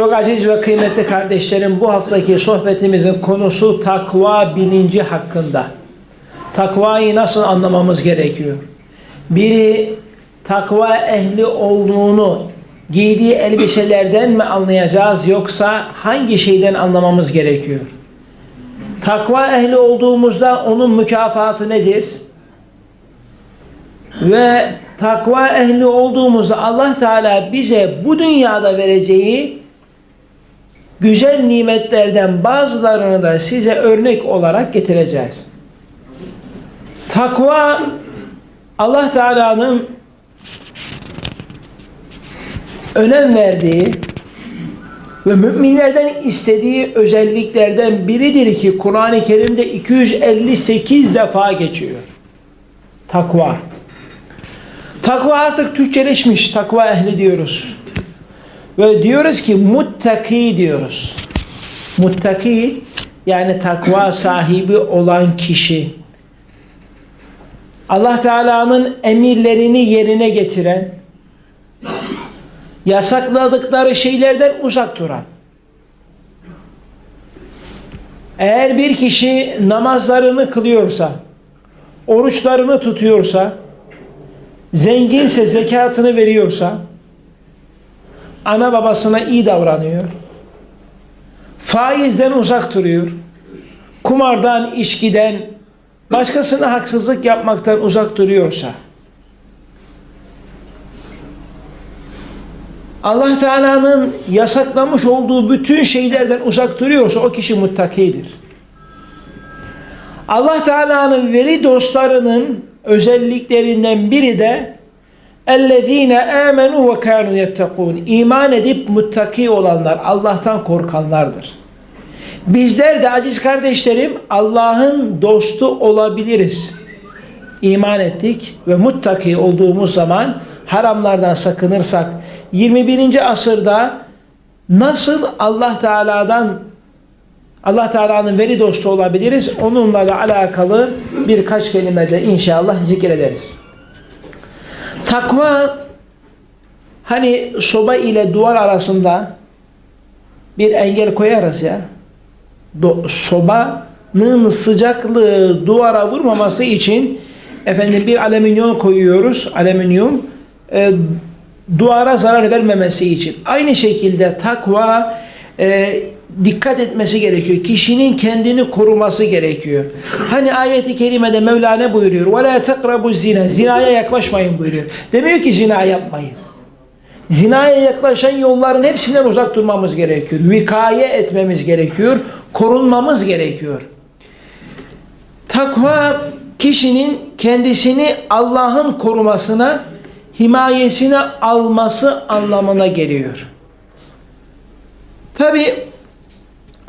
Çok aziz ve kıymetli kardeşlerim bu haftaki sohbetimizin konusu takva bilinci hakkında. Takvayı nasıl anlamamız gerekiyor? Biri takva ehli olduğunu giydiği elbiselerden mi anlayacağız yoksa hangi şeyden anlamamız gerekiyor? Takva ehli olduğumuzda onun mükafatı nedir? Ve takva ehli olduğumuzda Allah Teala bize bu dünyada vereceği güzel nimetlerden bazılarını da size örnek olarak getireceğiz. Takva Allah Teala'nın önem verdiği ve müminlerden istediği özelliklerden biridir ki Kur'an-ı Kerim'de 258 defa geçiyor. Takva. Takva artık Türkçeleşmiş. Takva ehli diyoruz. Ve diyoruz ki muttaki diyoruz. Muttaki yani takva sahibi olan kişi. Allah Teala'nın emirlerini yerine getiren, yasakladıkları şeylerden uzak duran. Eğer bir kişi namazlarını kılıyorsa, oruçlarını tutuyorsa, zenginse zekatını veriyorsa, ana babasına iyi davranıyor, faizden uzak duruyor, kumardan, içkiden, başkasına haksızlık yapmaktan uzak duruyorsa, Allah Teala'nın yasaklamış olduğu bütün şeylerden uzak duruyorsa o kişi muttakidir. Allah Teala'nın veli dostlarının özelliklerinden biri de اَلَّذ۪ينَ آمَنُوا وَكَانُوا يَتَّقُونَ İman edip muttaki olanlar, Allah'tan korkanlardır. Bizler de aziz kardeşlerim Allah'ın dostu olabiliriz. İman ettik ve muttaki olduğumuz zaman haramlardan sakınırsak 21. asırda nasıl Allah Teala'dan Allah Teala'nın veli dostu olabiliriz? Onunla da alakalı birkaç kelime de inşallah zikrederiz. Takva hani soba ile duvar arasında bir engel koyarız ya. Do, sobanın sıcaklığı duvara vurmaması için efendim bir alüminyum koyuyoruz. Alüminyum e, duvara zarar vermemesi için. Aynı şekilde takva e, dikkat etmesi gerekiyor. Kişinin kendini koruması gerekiyor. Hani ayeti kerimede Mevla ne buyuruyor? وَلَا تَقْرَبُ zina Zinaya yaklaşmayın buyuruyor. Demiyor ki zina yapmayın. Zinaya yaklaşan yolların hepsinden uzak durmamız gerekiyor. Vikaye etmemiz gerekiyor. Korunmamız gerekiyor. Takva kişinin kendisini Allah'ın korumasına, himayesine alması anlamına geliyor. Tabi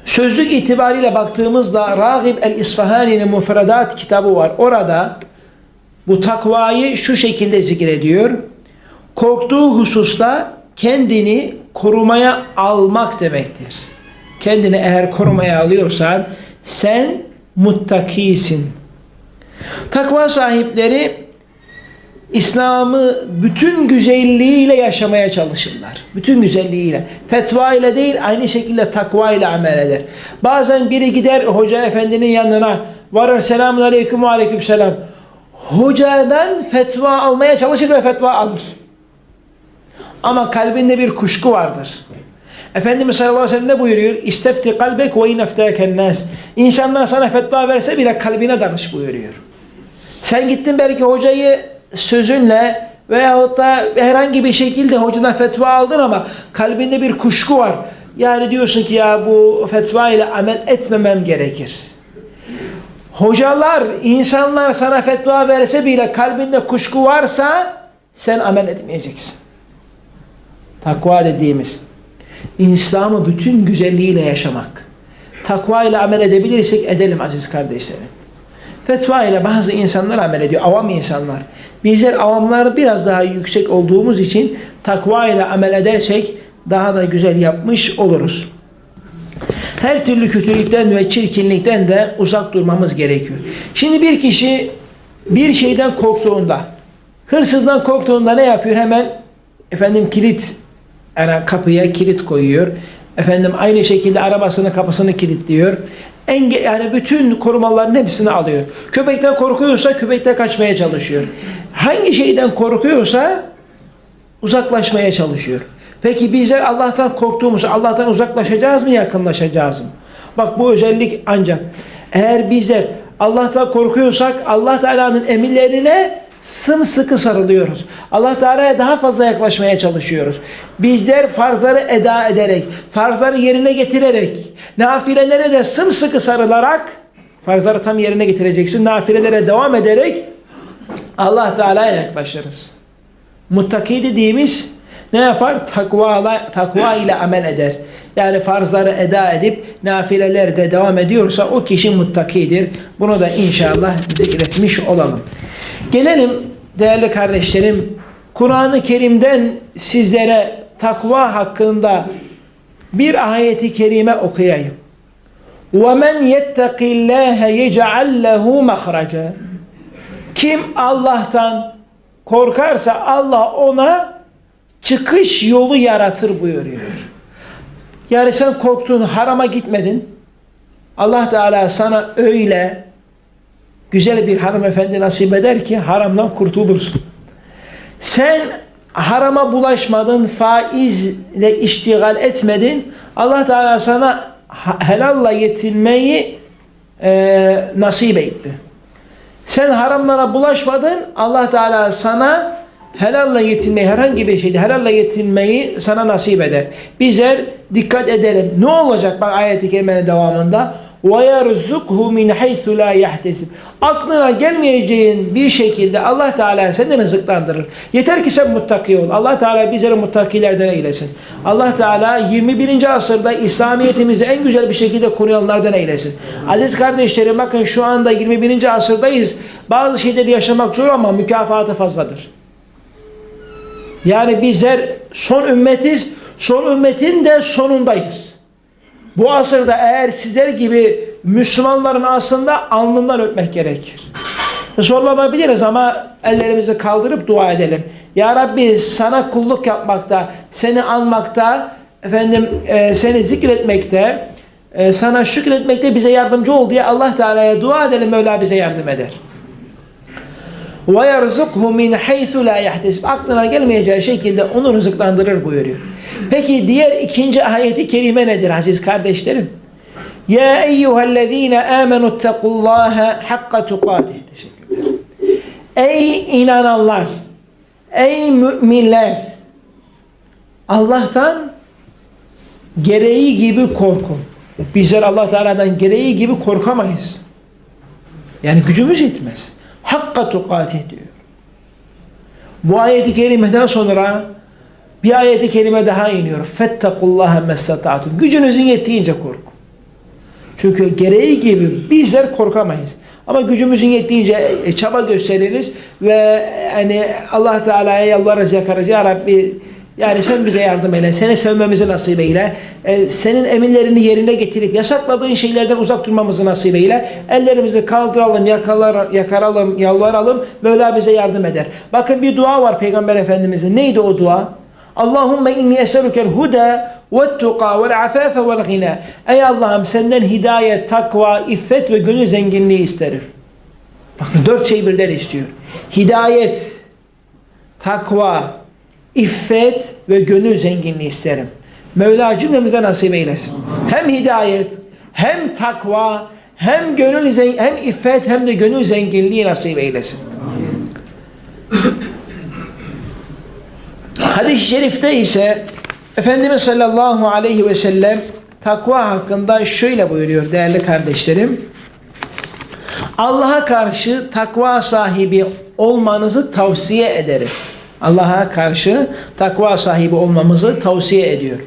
sözlük itibariyle baktığımızda Ragib el-İsfahani'nin Mufredat kitabı var. Orada bu takvayı şu şekilde zikrediyor. Korktuğu hususta kendini korumaya almak demektir. Kendini eğer korumaya alıyorsan sen muttakisin. Takva sahipleri İslam'ı bütün güzelliğiyle yaşamaya çalışırlar. Bütün güzelliğiyle. Fetva ile değil aynı şekilde takva ile amel eder. Bazen biri gider hoca efendinin yanına varır selamun aleyküm ve aleyküm selam. Hocadan fetva almaya çalışır ve fetva alır. Ama kalbinde bir kuşku vardır. Efendimiz sallallahu aleyhi ve sellem ne buyuruyor? İstefti kalbek ve ineftâken nas. İnsanlar sana fetva verse bile kalbine danış buyuruyor. Sen gittin belki hocayı sözünle veyahut da herhangi bir şekilde hocadan fetva aldın ama kalbinde bir kuşku var. Yani diyorsun ki ya bu fetva ile amel etmemem gerekir. Hocalar, insanlar sana fetva verse bile kalbinde kuşku varsa sen amel etmeyeceksin. Takva dediğimiz. İslam'ı bütün güzelliğiyle yaşamak. Takva ile amel edebilirsek edelim aziz kardeşlerim. Fetva ile bazı insanlar amel ediyor, avam insanlar. Bizler avamlar biraz daha yüksek olduğumuz için takva ile amel edersek daha da güzel yapmış oluruz. Her türlü kötülükten ve çirkinlikten de uzak durmamız gerekiyor. Şimdi bir kişi bir şeyden korktuğunda, hırsızdan korktuğunda ne yapıyor? Hemen efendim kilit yani kapıya kilit koyuyor. Efendim aynı şekilde arabasını kapısını kilitliyor. Enge yani bütün korumaların hepsini alıyor. Köpekten korkuyorsa köpekten kaçmaya çalışıyor. Hangi şeyden korkuyorsa uzaklaşmaya çalışıyor. Peki bizler Allah'tan korktuğumuz, Allah'tan uzaklaşacağız mı, yakınlaşacağız mı? Bak bu özellik ancak eğer bizler Allah'tan korkuyorsak Allah Teala'nın emirlerine sımsıkı sarılıyoruz. Allah Teala'ya daha fazla yaklaşmaya çalışıyoruz. Bizler farzları eda ederek, farzları yerine getirerek, nafilelere de sımsıkı sarılarak, farzları tam yerine getireceksin, nafilelere devam ederek Allah Teala'ya yaklaşırız. Muttaki dediğimiz ne yapar? Takva, takva ile amel eder. Yani farzları eda edip nafilelerde devam ediyorsa o kişi muttakidir. Bunu da inşallah zikretmiş olalım. Gelelim değerli kardeşlerim. Kur'an-ı Kerim'den sizlere takva hakkında bir ayeti kerime okuyayım. وَمَنْ يَتَّقِ اللّٰهَ يَجْعَلْ لَهُ مَخْرَجًا Kim Allah'tan korkarsa Allah ona çıkış yolu yaratır buyuruyor. Yani sen korktun, harama gitmedin. Allah Teala sana öyle güzel bir hanımefendi nasip eder ki haramdan kurtulursun. Sen harama bulaşmadın, faizle iştigal etmedin. Allah Teala sana helalla yetinmeyi e, nasip etti. Sen haramlara bulaşmadın. Allah Teala sana helalla yetinmeyi herhangi bir şeyde helalla yetinmeyi sana nasip eder. Bizler dikkat edelim. Ne olacak bak ayet-i devamında? وَيَرْزُقْهُ مِنْ حَيْثُ لَا يَحْتَسِبْ Aklına gelmeyeceğin bir şekilde Allah Teala seni rızıklandırır. Yeter ki sen muttaki ol. Allah Teala bizleri muttakilerden eylesin. Allah Teala 21. asırda İslamiyetimizi en güzel bir şekilde koruyanlardan eylesin. Aziz kardeşlerim bakın şu anda 21. asırdayız. Bazı şeyleri yaşamak zor ama mükafatı fazladır. Yani bizler son ümmetiz. Son ümmetin de sonundayız. Bu asırda eğer sizler gibi Müslümanların aslında alnından öpmek gerekir. Zorlanabiliriz ama ellerimizi kaldırıp dua edelim. Ya Rabbi sana kulluk yapmakta, seni anmakta, efendim e, seni zikretmekte, e, sana şükretmekte bize yardımcı ol diye Allah Teala'ya dua edelim. Mevla bize yardım eder. Ve yerzukhu min haythu la yahtesib. Aklına gelmeyeceği şekilde onu rızıklandırır buyuruyor. Peki diğer ikinci ayeti kerime nedir aziz kardeşlerim? Ya eyyühellezine amenu ittakullaha hakka tukatih. Teşekkür ederim. Ey inananlar, ey müminler, Allah'tan gereği gibi korkun. Bizler Allah Teala'dan gereği gibi korkamayız. Yani gücümüz yetmez. Hakka tukatih diyor. Bu ayeti kerimeden sonra bir ayeti kerime daha iniyor. Fettekullaha messtata'tum. Gücünüzün yettiğince korkun. Çünkü gereği gibi bizler korkamayız. Ama gücümüzün yettiğince e, çaba gösteririz ve hani Allah Teala'ya yalvarırız yakarız. Ya Rabbi yani sen bize yardım eyle, seni sevmemizi nasip eyle, e, senin emirlerini yerine getirip yasakladığın şeylerden uzak durmamızı nasip eyle, ellerimizi kaldıralım, yakalar, yakaralım, yalvaralım, Mevla bize yardım eder. Bakın bir dua var Peygamber Efendimiz'in. Neydi o dua? Allahümme inni eselukel huda afafe vel gina. Ey Allah'ım senden hidayet, takva, iffet ve gönül zenginliği isterim. Bakın dört şey birden istiyor. Hidayet, takva, iffet ve gönül zenginliği isterim. Mevla cümlemize nasip eylesin. Hem hidayet, hem takva, hem gönül hem iffet hem de gönül zenginliği nasip eylesin. Hadis-i şerifte ise Efendimiz sallallahu aleyhi ve sellem takva hakkında şöyle buyuruyor değerli kardeşlerim. Allah'a karşı takva sahibi olmanızı tavsiye ederim. Allah'a karşı takva sahibi olmamızı tavsiye ediyor.